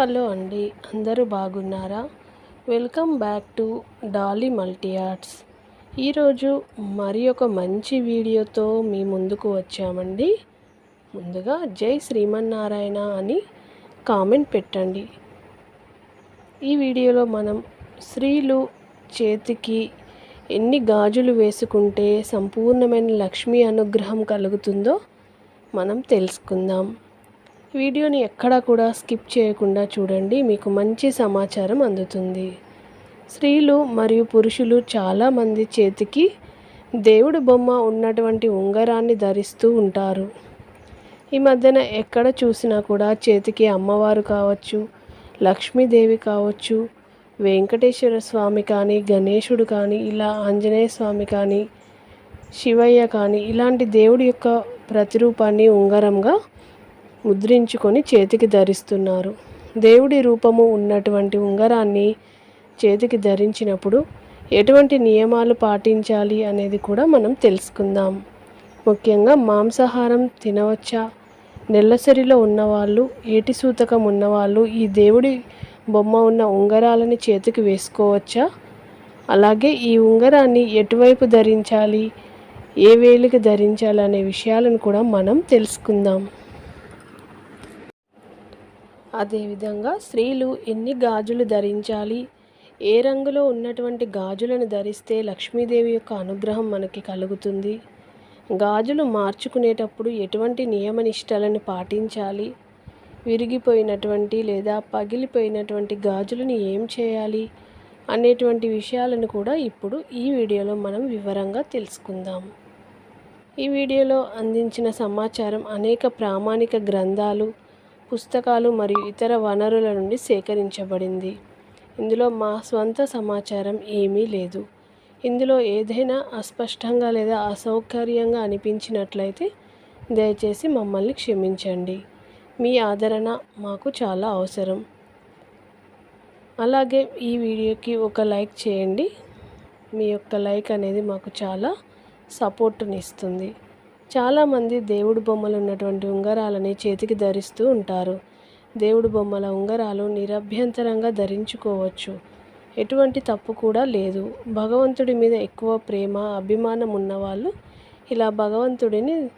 Hello అండి అందరూ బాగున్నారా? Welcome back to Dolly multi arts. ఈరోజు మరి ఒక మంచి వీడియోతో మీ ముందుకు వచ్చామండి. ముందుగా జై శ్రీమన్నారాయణ అని కామెంట్ పెట్టండి. ఈ వీడియోలో మనం స్త్రీలు చేతికి ఎన్ని గాజులు వేసుకుంటే సంపూర్ణమైన లక్ష్మీ అనుగ్రహం కలుగుతుందో మనం తెలుసుకుందాం. వీడియోని ఎక్కడా కూడా స్కిప్ చేయకుండా చూడండి. మీకు మంచి సమాచారం అందుతుంది. స్త్రీలు మరియు పురుషులు చాలామంది చేతికి దేవుడు బొమ్మ ఉన్నటువంటి ఉంగరాన్ని ధరిస్తూ ఉంటారు. ఈ మధ్యన ఎక్కడ చూసినా కూడా చేతికి అమ్మవారు కావచ్చు లక్ష్మీదేవి కావచ్చు వెంకటేశ్వర స్వామి కానీ గణేశుడు కానీ ఇలా ఆంజనేయ స్వామి కానీ శివయ్య కానీ ఇలాంటి దేవుడి యొక్క ప్రతిరూపాన్ని ఉంగరంగా ముద్రించుకొని చేతికి ధరిస్తున్నారు. దేవుడి రూపము ఉన్నటువంటి ఉంగరాన్ని చేతికి ధరించినప్పుడు ఎటువంటి నియమాలు పాటించాలి అనేది కూడా మనం తెలుసుకుందాం. ముఖ్యంగా మాంసాహారం తినవచ్చా? నెల్లసరిలో ఉన్నవాళ్ళు ఏటి సూతకం ఉన్నవాళ్ళు ఈ దేవుడి బొమ్మ ఉన్న ఉంగరాలని చేతికి వేసుకోవచ్చా? అలాగే ఈ ఉంగరాన్ని ఎటువైపు ధరించాలి? ఏ వేలికి ధరించాలి అనే విషయాలను కూడా మనం తెలుసుకుందాం. అదేవిధంగా స్త్రీలు ఎన్ని గాజులు ధరించాలి? ఏ రంగులో ఉన్నటువంటి గాజులను ధరిస్తే లక్ష్మీదేవి యొక్క అనుగ్రహం మనకి కలుగుతుంది? గాజులు మార్చుకునేటప్పుడు ఎటువంటి నియమనిష్టలను పాటించాలి? విరిగిపోయినటువంటి లేదా పగిలిపోయినటువంటి గాజులను ఏం చేయాలి? అనేటువంటి విషయాలను కూడా ఇప్పుడు ఈ వీడియోలో మనం వివరంగా తెలుసుకుందాం. ఈ వీడియోలో అందించిన సమాచారం అనేక ప్రామాణిక గ్రంథాలు పుస్తకాలు మరియు ఇతర వనరుల నుండి సేకరించబడింది. ఇందులో మా స్వంత సమాచారం ఏమీ లేదు. ఇందులో ఏదైనా అస్పష్టంగా లేదా అసౌకర్యంగా అనిపించినట్లయితే దయచేసి మమ్మల్ని క్షమించండి. మీ ఆదరణ మాకు చాలా అవసరం. అలాగే ఈ వీడియోకి ఒక లైక్ చేయండి. మీ యొక్క లైక్ అనేది మాకు చాలా సపోర్టునిస్తుంది. చాలామంది దేవుడు బొమ్మలు ఉన్నటువంటి ఉంగరాలని చేతికి ధరిస్తూ ఉంటారు. దేవుడు బొమ్మల ఉంగరాలు నిరభ్యంతరంగా ధరించుకోవచ్చు. ఎటువంటి తప్పు కూడా లేదు. భగవంతుడి మీద ఎక్కువ ప్రేమ అభిమానం ఉన్నవాళ్ళు ఇలా భగవంతుడిని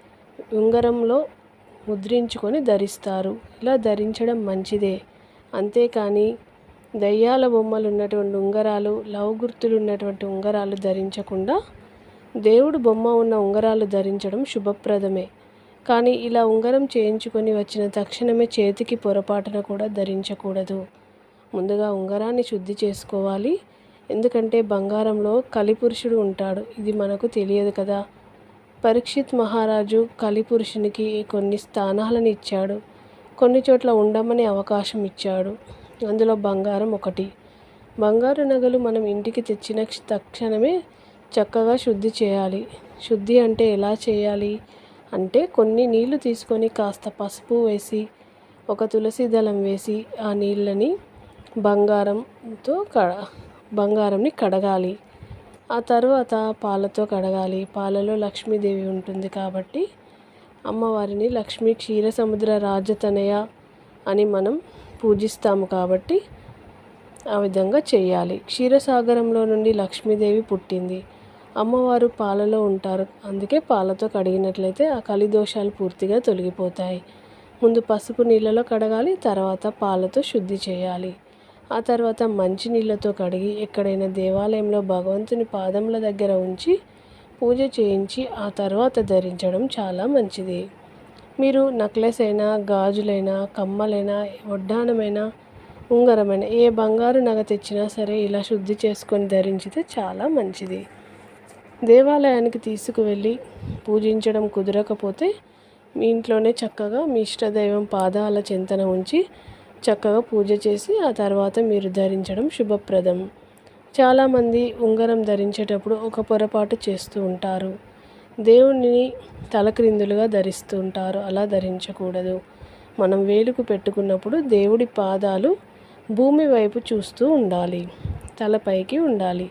ఉంగరంలో ముద్రించుకొని ధరిస్తారు. ఇలా ధరించడం మంచిదే. అంతేకాని దయ్యాల బొమ్మలు ఉన్నటువంటి ఉంగరాలు లవ్ గుర్తులు ఉన్నటువంటి ఉంగరాలు ధరించకుండా దేవుడు బొమ్మ ఉన్న ఉంగరాలు ధరించడం శుభప్రదమే. కానీ ఇలా ఉంగరం చేయించుకొని వచ్చిన తక్షణమే చేతికి పొరపాటున కూడా ధరించకూడదు. ముందుగా ఉంగరాన్ని శుద్ధి చేసుకోవాలి. ఎందుకంటే బంగారంలో కలిపురుషుడు ఉంటాడు. ఇది మనకు తెలియదు కదా. పరీక్షిత్ మహారాజు కలిపురుషునికి కొన్ని స్థానాలను ఇచ్చాడు. కొన్ని చోట్ల ఉండమని అవకాశం ఇచ్చాడు. అందులో బంగారం ఒకటి. బంగారు నగలు మనం ఇంటికి తెచ్చిన తక్షణమే చక్కగా శుద్ధి చేయాలి. శుద్ధి అంటే ఎలా చేయాలి? అంటే కొన్ని నీళ్ళు తీసుకొని కాస్త పసుపు వేసి ఒక తులసి దళం వేసి ఆ నీళ్ళని బంగారంతో కడ బంగారంని కడగాలి. ఆ తర్వాత పాలతో కడగాలి. పాలలో లక్ష్మీదేవి ఉంటుంది కాబట్టి అమ్మవారిని లక్ష్మీ క్షీర సముద్ర రాజతనయ అని మనం పూజిస్తాము కాబట్టి ఆ విధంగా చేయాలి. క్షీరసాగరంలో నుండి లక్ష్మీదేవి పుట్టింది. అమ్మవారు పాలలో ఉంటారు. అందుకే పాలతో కడిగినట్లయితే ఆ కలి దోషాలు పూర్తిగా తొలగిపోతాయి. ముందు పసుపు నీళ్ళలో కడగాలి తర్వాత పాలతో శుద్ధి చేయాలి. ఆ తర్వాత మంచి నీళ్ళతో కడిగి ఎక్కడైనా దేవాలయంలో భగవంతుని పాదముల దగ్గర ఉంచి పూజ చేయించి ఆ తర్వాత ధరించడం చాలా మంచిది. మీరు నెక్లెస్ అయినా గాజులైనా కమ్మలైనా వడ్డానమైనా ఉంగరమైన ఏ బంగారు నగ తెచ్చినా సరే ఇలా శుద్ధి చేసుకొని ధరించితే చాలా మంచిది. దేవాలయానికి తీసుకువెళ్ళి పూజించడం కుదరకపోతే మీ ఇంట్లోనే చక్కగా మీ ఇష్టదైవం పాదాల చింతన ఉంచి చక్కగా పూజ చేసి ఆ తర్వాత మీరు ధరించడం శుభప్రదం. చాలామంది ఉంగరం ధరించేటప్పుడు ఒక పొరపాటు చేస్తూ ఉంటారు. దేవుణ్ణి తలక్రిందులుగా ధరిస్తూ ఉంటారు. అలా ధరించకూడదు. మనం వేలుకు పెట్టుకున్నప్పుడు దేవుడి పాదాలు భూమి వైపు చూస్తూ ఉండాలి. తలపైకి ఉండాలి.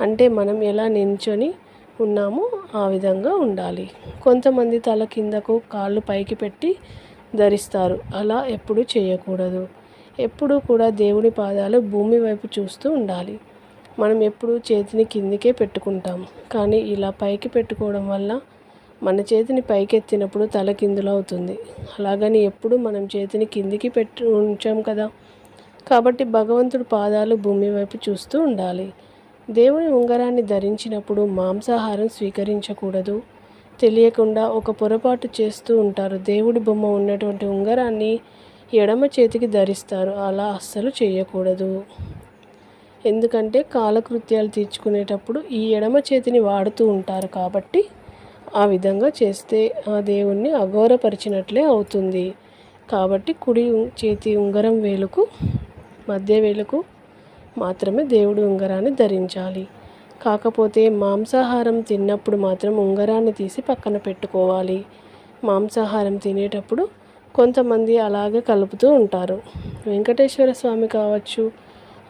అంటే మనం ఎలా నించొని ఉన్నామో ఆ విధంగా ఉండాలి. కొంతమంది తల కిందకు కాళ్ళు పైకి పెట్టి ధరిస్తారు. అలా ఎప్పుడు చేయకూడదు. ఎప్పుడూ కూడా దేవుని పాదాలు భూమి వైపు చూస్తూ ఉండాలి. మనం ఎప్పుడూ చేతిని కిందికే పెట్టుకుంటాం. కానీ ఇలా పైకి పెట్టుకోవడం వల్ల మన చేతిని పైకెత్తినప్పుడు తల కిందులో అవుతుంది. అలాగని ఎప్పుడు మనం చేతిని కిందికి పెట్టి ఉంచాం కదా. కాబట్టి భగవంతుడు పాదాలు భూమి వైపు చూస్తూ ఉండాలి. దేవుని ఉంగరాన్ని ధరించినప్పుడు మాంసాహారం స్వీకరించకూడదు. తెలియకుండా ఒక పొరపాటు చేస్తూ ఉంటారు. దేవుడి బొమ్మ ఉన్నటువంటి ఉంగరాన్ని ఎడమ చేతికి ధరిస్తారు. అలా అస్సలు చేయకూడదు. ఎందుకంటే కాలకృత్యాలు తీర్చుకునేటప్పుడు ఈ ఎడమ చేతిని వాడుతూ ఉంటారు కాబట్టి ఆ విధంగా చేస్తే ఆ దేవుణ్ణి అఘోరపరిచినట్లే అవుతుంది. కాబట్టి కుడి చేతి ఉంగరం వేలుకు మధ్య వేలుకు మాత్రమే దేవుడి ఉంగరాన్ని ధరించాలి. కాకపోతే మాంసాహారం తిన్నప్పుడు మాత్రం ఉంగరాన్ని తీసి పక్కన పెట్టుకోవాలి. మాంసాహారం తినేటప్పుడు కొంతమంది అలాగే కలుపుతూ ఉంటారు. వెంకటేశ్వర స్వామి కావచ్చు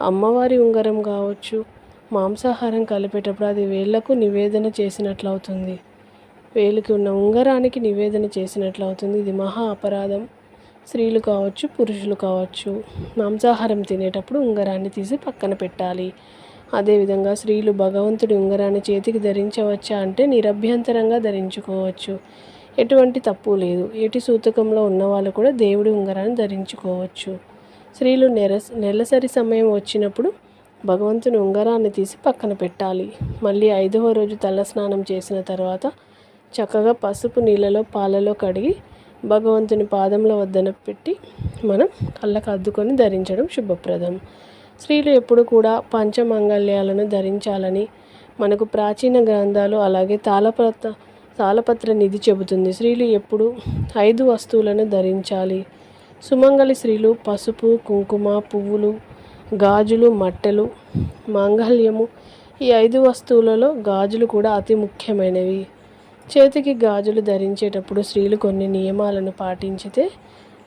అమ్మవారి ఉంగరం కావచ్చు మాంసాహారం కలిపేటప్పుడు అది వేళ్ళకు నివేదన చేసినట్లు అవుతుంది వేలికి ఉన్న ఉంగరానికి నివేదన చేసినట్లు అవుతుంది ఇది మహా అపరాధం. స్త్రీలు కావచ్చు పురుషులు కావచ్చు మాంసాహారం తినేటప్పుడు ఉంగరాన్ని తీసి పక్కన పెట్టాలి. అదేవిధంగా స్త్రీలు భగవంతుడి ఉంగరాన్ని చేతికి ధరించవచ్చా అంటే నిరభ్యంతరంగా ధరించుకోవచ్చు. ఎటువంటి తప్పు లేదు. ఏటి సూతకంలో ఉన్నవాళ్ళు కూడా దేవుడి ఉంగరాన్ని ధరించుకోవచ్చు. స్త్రీలు నెరస్ నెలసరి సమయం వచ్చినప్పుడు భగవంతుని ఉంగరాన్ని తీసి పక్కన పెట్టాలి. మళ్ళీ ఐదవ రోజు తలస్నానం చేసిన తర్వాత చక్కగా పసుపు నీళ్ళలో పాలలో కడిగి భగవంతుని పాదముల వద్దన పెట్టి మనం కళ్ళకు అద్దుకొని ధరించడం శుభప్రదం. స్త్రీలు ఎప్పుడు కూడా పంచమంగళ్యాలను ధరించాలని మనకు ప్రాచీన గ్రంథాలు అలాగే తాళపత్ర తాళపత్ర నిధి చెబుతుంది. స్త్రీలు ఎప్పుడు ఐదు వస్తువులను ధరించాలి. సుమంగళి స్త్రీలు పసుపు కుంకుమ పువ్వులు గాజులు మట్టెలు మాంగళ్యము ఈ ఐదు వస్తువులలో గాజులు కూడా అతి ముఖ్యమైనవి. చేతికి గాజులు ధరించేటప్పుడు స్త్రీలు కొన్ని నియమాలను పాటించితే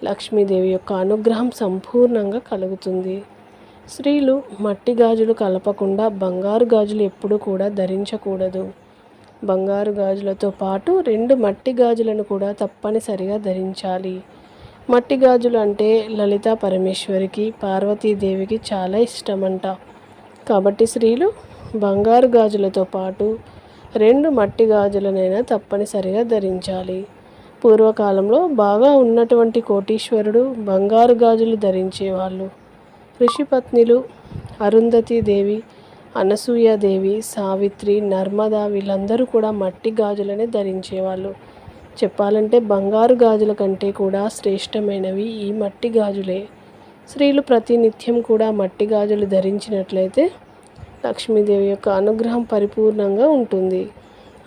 లక్ష్మీదేవి యొక్క అనుగ్రహం సంపూర్ణంగా కలుగుతుంది. స్త్రీలు మట్టి గాజులు కలపకుండా బంగారు గాజులు ఎప్పుడూ కూడా ధరించకూడదు. బంగారు గాజులతో పాటు రెండు మట్టి గాజులను కూడా తప్పనిసరిగా ధరించాలి. మట్టి గాజులు అంటే లలిత పరమేశ్వరికి పార్వతీదేవికి చాలా ఇష్టమంట. కాబట్టి స్త్రీలు బంగారు గాజులతో పాటు రెండు మట్టి గాజులనైనా తప్పనిసరిగా ధరించాలి. పూర్వకాలంలో బాగా ఉన్నటువంటి కోటీశ్వరుడు బంగారు గాజులు ధరించేవాళ్ళు. ఋషిపత్నిలు అరుంధతి దేవి అనసూయాదేవి సావిత్రి నర్మదా వీళ్ళందరూ కూడా మట్టి గాజులనే ధరించేవాళ్ళు. చెప్పాలంటే బంగారు గాజుల కంటే కూడా శ్రేష్టమైనవి ఈ మట్టి గాజులే. స్త్రీలు ప్రతినిత్యం కూడా మట్టి గాజులు ధరించినట్లయితే లక్ష్మీదేవి యొక్క అనుగ్రహం పరిపూర్ణంగా ఉంటుంది.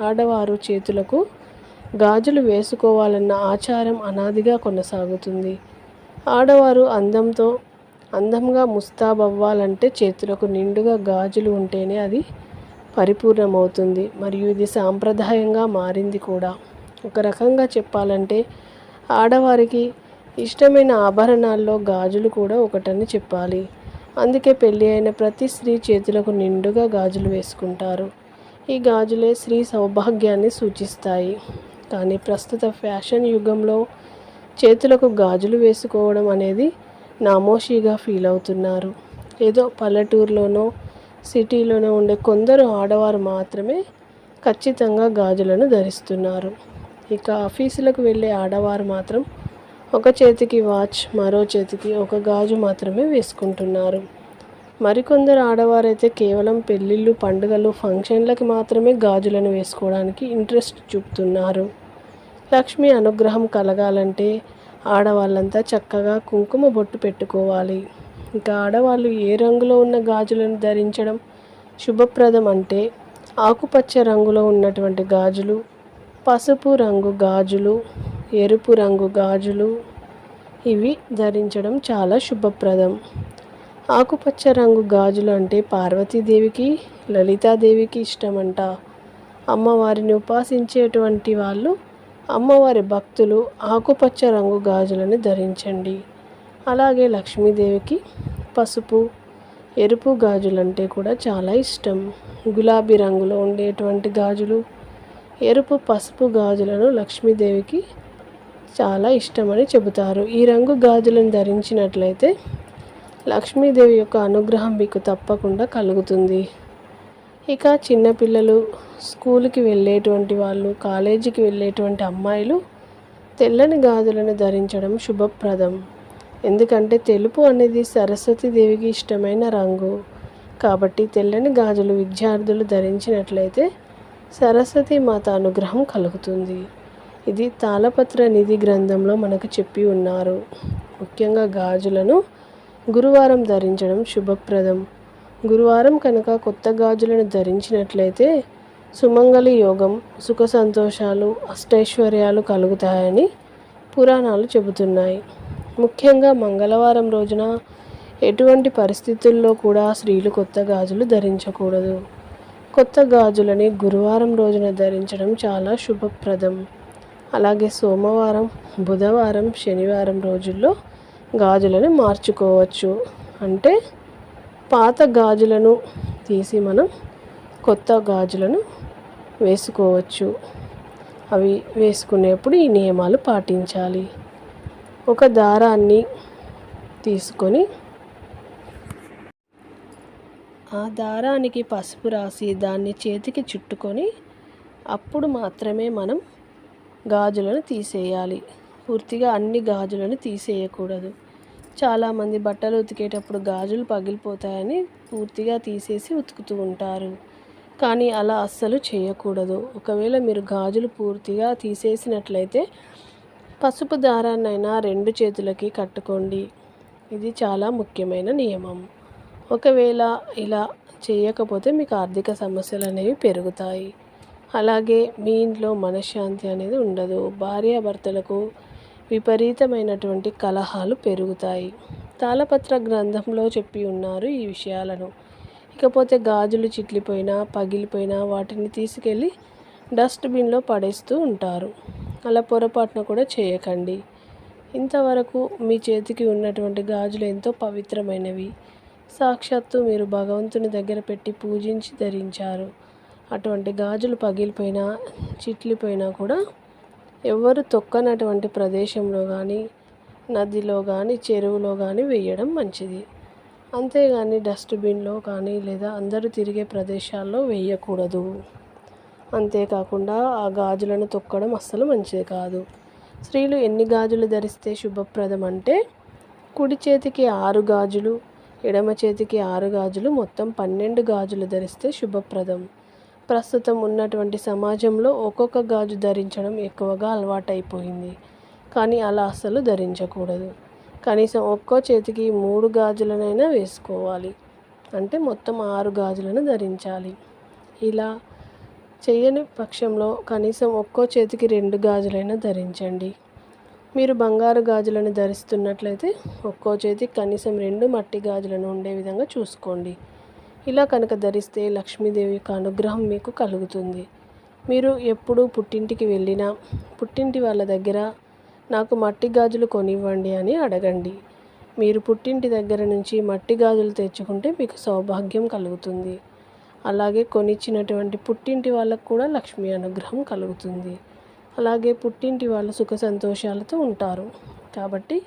ఆడవారు చేతులకు గాజులు వేసుకోవాలన్న ఆచారం అనాదిగా కొనసాగుతుంది. ఆడవారు అందంతో అందంగా ముస్తాబవ్వాలంటే చేతులకు నిండుగా గాజులు ఉంటేనే అది పరిపూర్ణమవుతుంది. మరియు ఇది సాంప్రదాయంగా మారింది కూడా. ఒక రకంగా చెప్పాలంటే ఆడవారికి ఇష్టమైన ఆభరణాల్లో గాజులు కూడా ఒకటని చెప్పాలి. అందుకే పెళ్ళి అయిన ప్రతి స్త్రీ చేతులకు నిండుగా గాజులు వేసుకుంటారు. ఈ గాజులే స్త్రీ సౌభాగ్యాన్ని సూచిస్తాయి. కానీ ప్రస్తుత ఫ్యాషన్ యుగంలో చేతులకు గాజులు వేసుకోవడం అనేది నామోషిగా ఫీల్ అవుతున్నారు. ఏదో పల్లెటూరులోనో సిటీలోనో ఉండే కొందరు ఆడవారు మాత్రమే ఖచ్చితంగా గాజులను ధరిస్తున్నారు. ఇక ఆఫీసులకు వెళ్ళే ఆడవారు మాత్రం ఒక చేతికి వాచ్ మరో చేతికి ఒక గాజు మాత్రమే వేసుకుంటున్నారు. మరికొందరు ఆడవారైతే కేవలం పెళ్ళిళ్ళు పండుగలు ఫంక్షన్లకి మాత్రమే గాజులను వేసుకోవడానికి ఇంట్రెస్ట్ చూపుతున్నారు. లక్ష్మి అనుగ్రహం కలగాలంటే ఆడవాళ్ళంతా చక్కగా కుంకుమ బొట్టు పెట్టుకోవాలి. ఇంకా ఆడవాళ్ళు ఏ రంగులో ఉన్న గాజులను ధరించడం శుభప్రదం అంటే ఆకుపచ్చ రంగులో ఉన్నటువంటి గాజులు పసుపు రంగు గాజులు ఎరుపు రంగు గాజులు ఇవి ధరించడం చాలా శుభప్రదం. ఆకుపచ్చ రంగు గాజులు అంటే పార్వతీదేవికి లలితాదేవికి ఇష్టమంట. అమ్మవారిని ఉపాసించేటువంటి వాళ్ళు అమ్మవారి భక్తులు ఆకుపచ్చ రంగు గాజులను ధరించండి. అలాగే లక్ష్మీదేవికి పసుపు ఎరుపు గాజులు అంటే కూడా చాలా ఇష్టం. గులాబీ రంగులో ఉండేటువంటి గాజులు ఎరుపు పసుపు గాజులను లక్ష్మీదేవికి చాలా ఇష్టమని చెబుతారు. ఈ రంగు గాజులను ధరించినట్లయితే లక్ష్మీదేవి యొక్క అనుగ్రహం మీకు తప్పకుండా కలుగుతుంది. ఇక చిన్నపిల్లలు స్కూల్కి వెళ్ళేటువంటి వాళ్ళు కాలేజీకి వెళ్ళేటువంటి అమ్మాయిలు తెల్లని గాజులను ధరించడం శుభప్రదం. ఎందుకంటే తెలుపు అనేది సరస్వతీదేవికి ఇష్టమైన రంగు. కాబట్టి తెల్లని గాజులు విద్యార్థులు ధరించినట్లయితే సరస్వతి మాత అనుగ్రహం కలుగుతుంది. ఇది తాళపత్ర నిధి గ్రంథంలో మనకు చెప్పి ఉన్నారు. ముఖ్యంగా గాజులను గురువారం ధరించడం శుభప్రదం. గురువారం కనుక కొత్త గాజులను ధరించినట్లయితే సుమంగళి యోగం సుఖ సంతోషాలు అష్టైశ్వర్యాలు కలుగుతాయని పురాణాలు చెబుతున్నాయి. ముఖ్యంగా మంగళవారం రోజున ఎటువంటి పరిస్థితుల్లో కూడా స్త్రీలు కొత్త గాజులు ధరించకూడదు. కొత్త గాజులని గురువారం రోజున ధరించడం చాలా శుభప్రదం. అలాగే సోమవారం బుధవారం శనివారం రోజుల్లో గాజులను మార్చుకోవచ్చు. అంటే పాత గాజులను తీసి మనం కొత్త గాజులను వేసుకోవచ్చు. అవి వేసుకునేప్పుడు ఈ నియమాలు పాటించాలి. ఒక దారాన్ని తీసుకొని ఆ దారానికి పసుపు రాసి దాన్ని చేతికి చుట్టుకొని అప్పుడు మాత్రమే మనం గాజులను తీసేయాలి. పూర్తిగా అన్ని గాజులను తీసేయకూడదు. చాలామంది బట్టలు ఉతికేటప్పుడు గాజులు పగిలిపోతాయని పూర్తిగా తీసేసి ఉతుకుతూ ఉంటారు. కానీ అలా అస్సలు చేయకూడదు. ఒకవేళ మీరు గాజులు పూర్తిగా తీసేసినట్లయితే పసుపు దారాన్నైనా రెండు చేతులకి కట్టుకోండి. ఇది చాలా ముఖ్యమైన నియమం. ఒకవేళ ఇలా చేయకపోతే మీకు ఆర్థిక సమస్యలు అనేవి పెరుగుతాయి. అలాగే మీ ఇంట్లో మనశ్శాంతి అనేది ఉండదు. భార్యాభర్తలకు విపరీతమైనటువంటి కలహాలు పెరుగుతాయి. తాళపత్ర గ్రంథంలో చెప్పి ఉన్నారు ఈ విషయాలను. ఇకపోతే గాజులు చిట్లిపోయినా పగిలిపోయినా వాటిని తీసుకెళ్ళి డస్ట్బిన్లో పడేస్తూ ఉంటారు. అలా పొరపాటున కూడా చేయకండి. ఇంతవరకు మీ చేతికి ఉన్నటువంటి గాజులు ఎంతో పవిత్రమైనవి. సాక్షాత్తు మీరు భగవంతుని దగ్గర పెట్టి పూజించి ధరించారు. అటువంటి గాజులు పగిలిపోయినా చిట్లిపోయినా కూడా ఎవరు తొక్కనటువంటి ప్రదేశంలో కానీ నదిలో కానీ చెరువులో కానీ వేయడం మంచిది. అంతేగాని డస్ట్బిన్లో కానీ లేదా అందరూ తిరిగే ప్రదేశాల్లో వేయకూడదు. అంతేకాకుండా ఆ గాజులను తొక్కడం అస్సలు మంచిది కాదు. స్త్రీలు ఎన్ని గాజులు ధరిస్తే శుభప్రదం అంటే కుడి చేతికి ఆరు గాజులు ఎడమ చేతికి ఆరు గాజులు మొత్తం పన్నెండు గాజులు ధరిస్తే శుభప్రదం. ప్రస్తుతం ఉన్నటువంటి సమాజంలో ఒక్కొక్క గాజు ధరించడం ఎక్కువగా అలవాటైపోయింది. కానీ అలా అస్సలు ధరించకూడదు. కనీసం ఒక్కో చేతికి మూడు గాజులనైనా వేసుకోవాలి. అంటే మొత్తం ఆరు గాజులను ధరించాలి. ఇలా చేయని పక్షంలో కనీసం ఒక్కో చేతికి రెండు గాజులైనా ధరించండి. మీరు బంగారు గాజులను ధరిస్తున్నట్లయితే ఒక్కో చేతికి కనీసం రెండు మట్టి గాజులను ఉండే విధంగా చూసుకోండి. ఇలా కనుక ధరిస్తే లక్ష్మీదేవి యొక్క అనుగ్రహం మీకు కలుగుతుంది. మీరు ఎప్పుడు పుట్టింటికి వెళ్ళినా పుట్టింటి వాళ్ళ దగ్గర నాకు మట్టి గాజులు కొనివ్వండి అని అడగండి. మీరు పుట్టింటి దగ్గర నుంచి మట్టి గాజులు తెచ్చుకుంటే మీకు సౌభాగ్యం కలుగుతుంది. అలాగే కొనిచ్చినటువంటి పుట్టింటి వాళ్ళకు కూడా లక్ష్మీ అనుగ్రహం కలుగుతుంది. అలాగే పుట్టింటి వాళ్ళు సుఖ సంతోషాలతో ఉంటారు. కాబట్టి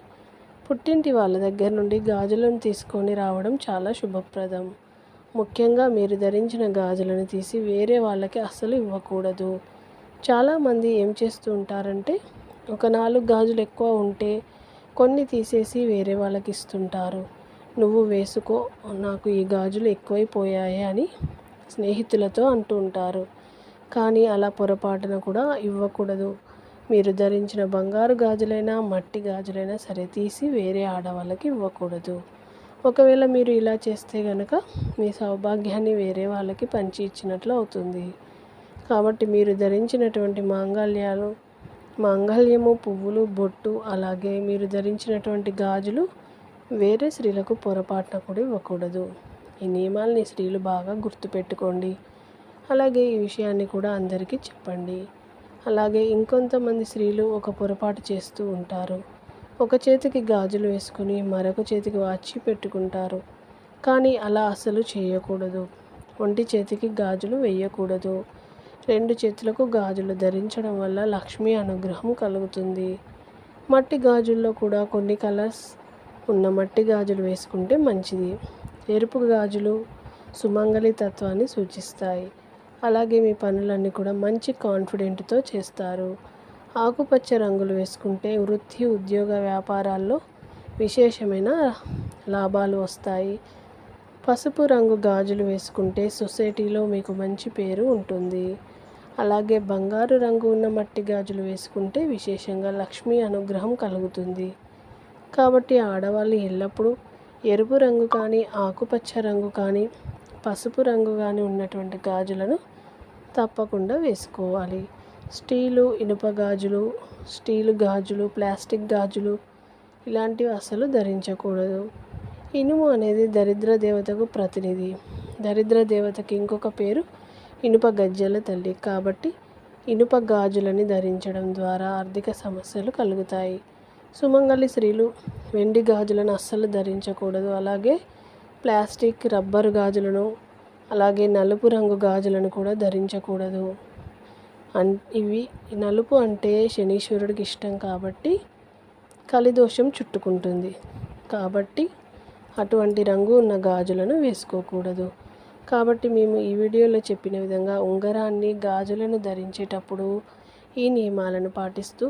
పుట్టింటి వాళ్ళ దగ్గర నుండి గాజులను తీసుకొని రావడం చాలా శుభప్రదం. ముఖ్యంగా మీరు ధరించిన గాజులను తీసి వేరే వాళ్ళకి అస్సలు ఇవ్వకూడదు. చాలామంది ఏం చేస్తూ ఉంటారంటే ఒక నాలుగు గాజులు ఎక్కువ ఉంటే కొన్ని తీసేసి వేరే వాళ్ళకి ఇస్తుంటారు. నువ్వు వేసుకో నాకు ఈ గాజులు ఎక్కువైపోయాయి అని స్నేహితులతో అంటూ ఉంటారు. కానీ అలా పొరపాటున కూడా ఇవ్వకూడదు. మీరు ధరించిన బంగారు గాజులైనా మట్టి గాజులైనా సరే తీసి వేరే ఆడవాళ్ళకి ఇవ్వకూడదు. ఒకవేళ మీరు ఇలా చేస్తే కనుక మీ సౌభాగ్యాన్ని వేరే వాళ్ళకి పంచి ఇచ్చినట్లు అవుతుంది. కాబట్టి మీరు ధరించినటువంటి మాంగళ్యాలు మాంగళ్యము పువ్వులు బొట్టు అలాగే మీరు ధరించినటువంటి గాజులు వేరే స్త్రీలకు పొరపాటున కూడా ఇవ్వకూడదు. ఈ నియమాలని స్త్రీలు బాగా గుర్తుపెట్టుకోండి. అలాగే ఈ విషయాన్ని కూడా అందరికీ చెప్పండి. అలాగే ఇంకొంతమంది స్త్రీలు ఒక పొరపాటు చేస్తూ ఉంటారు. ఒక చేతికి గాజులు వేసుకుని మరొక చేతికి వాచి పెట్టుకుంటారు. కానీ అలా అసలు చేయకూడదు. ఒంటి చేతికి గాజులు వేయకూడదు. రెండు చేతులకు గాజులు ధరించడం వల్ల లక్ష్మీ అనుగ్రహం కలుగుతుంది. మట్టి గాజుల్లో కూడా కొన్ని కలర్స్ ఉన్న మట్టి గాజులు వేసుకుంటే మంచిది. ఎరుపు గాజులు సుమంగళి తత్వాన్ని సూచిస్తాయి. అలాగే మీ పనులన్నీ కూడా మంచి కాన్ఫిడెంట్తో చేస్తారు. ఆకుపచ్చ రంగులు వేసుకుంటే వృత్తి ఉద్యోగ వ్యాపారాల్లో విశేషమైన లాభాలు వస్తాయి. పసుపు రంగు గాజులు వేసుకుంటే సొసైటీలో మీకు మంచి పేరు ఉంటుంది. అలాగే బంగారు రంగు ఉన్న మట్టి గాజులు వేసుకుంటే విశేషంగా లక్ష్మీ అనుగ్రహం కలుగుతుంది. కాబట్టి ఆడవాళ్ళు ఎల్లప్పుడూ ఎరుపు రంగు కానీ ఆకుపచ్చ రంగు కానీ పసుపు రంగు కానీ ఉన్నటువంటి గాజులను తప్పకుండా వేసుకోవాలి. స్టీలు ఇనుప గాజులు స్టీలు గాజులు ప్లాస్టిక్ గాజులు ఇలాంటివి అసలు ధరించకూడదు. ఇనుము అనేది దరిద్ర దేవతకు ప్రతినిధి. దరిద్ర దేవతకి ఇంకొక పేరు ఇనుప గజ్జల తల్లి. కాబట్టి ఇనుప గాజులని ధరించడం ద్వారా ఆర్థిక సమస్యలు కలుగుతాయి. సుమంగళి స్త్రీలు వెండి గాజులను అస్సలు ధరించకూడదు. అలాగే ప్లాస్టిక్ రబ్బరు గాజులను అలాగే నలుపు రంగు గాజులను కూడా ధరించకూడదు. అన్ ఇవి నలుపు అంటే శనీశ్వరుడికి ఇష్టం కాబట్టి కలిదోషం చుట్టుకుంటుంది. కాబట్టి అటువంటి రంగు ఉన్న గాజులను వేసుకోకూడదు. కాబట్టి మేము ఈ వీడియోలో చెప్పిన విధంగా ఉంగరాన్ని గాజులను ధరించేటప్పుడు ఈ నియమాలను పాటిస్తూ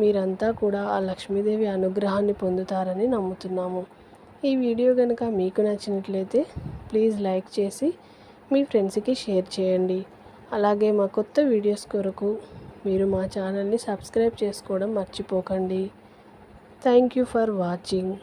మీరంతా కూడా ఆ లక్ష్మీదేవి అనుగ్రహాన్ని పొందుతారని నమ్ముతున్నాము. ఈ వీడియో కనుక మీకు నచ్చినట్లయితే ప్లీజ్ లైక్ చేసి మీ ఫ్రెండ్స్కి షేర్ చేయండి. అలాగే మా కొత్త వీడియోస్ కొరకు మీరు మా ఛానల్ని సబ్స్క్రైబ్ చేసుకోవడం మర్చిపోకండి. Thank you for watching.